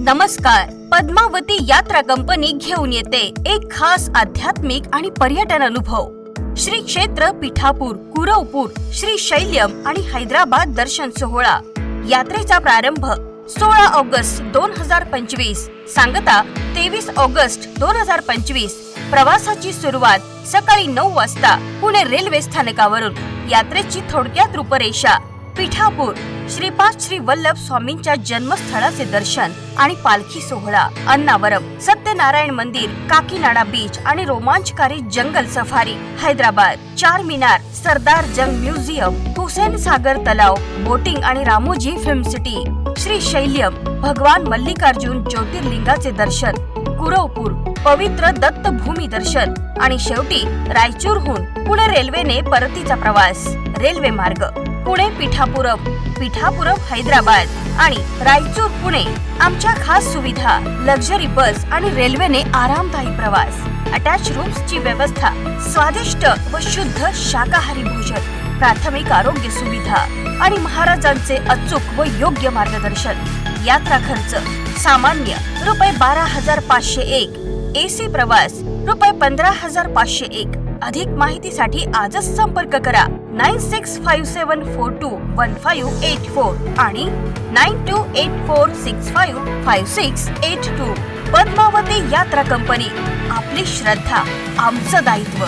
नमस्कार. पद्मावती यात्रा कंपनी घेऊन येते एक खास आध्यात्मिक आणि पर्यटन अनुभव. श्री क्षेत्र पिठापूर कुरवपूर श्री शैल्यम आणि हैदराबाद दर्शन सोहळा. यात्रेचा प्रारंभ सोळा ऑगस्ट दोन हजार पंचवीस सांगता तेवीस ऑगस्ट दोन हजार पंचवीस प्रवासाची सुरुवात सकाळी नऊ वाजता पुणे रेल्वे स्थानकावरून. यात्रेची थोडक्यात रूपरेषा पिठापूर. श्रीपाद श्री वल्लभ स्वामींच्या जन्मस्थळाचे दर्शन आणि पालखी सोहळा. अन्नावरम सत्यनारायण मंदिर काकीनाडा बीच आणि रोमांचकारी जंगल सफारी. हैदराबाद चार मिनार सरदार जंग म्युझियम हुसेन सागर तलाव बोटिंग आणि Ramoji film city. Srisailam भगवान मल्लिकार्जुन ज्योतिर्लिंगाचे दर्शन. कुरवपूर पवित्र दत्तभूमी दर्शन. आणि शेवटी रायचूरहून पुणे रेल्वेने परतीचा प्रवास. रेल्वे मार्ग. पुणे पिठापुरम पिठापुरम हैदराबाद आणि रायचूर पुणे. आमच्या खास सुविधा लक्झरी बस आणि रेल्वेने आरामदायी प्रवास. अटॅच रूम्सची व्यवस्था स्वादिष्ट व शुद्ध शाकाहारी भोजन प्राथमिक आरोग्य सुविधा आणि महाराजांचे अचूक व योग्य मार्गदर्शन. यात्रा खर्च सामान्य रुपये बारा हजार पाचशे एक. एसी प्रवास रुपये पंधरा हजार पाचशे एक. अधिक माहितीसाठी आजच संपर्क करा. Nine six five seven four two one five eight four आणि nine two eight four six five five six eight two. Padmavati Yatra company. आपली श्रद्धा आमचं दायित्व.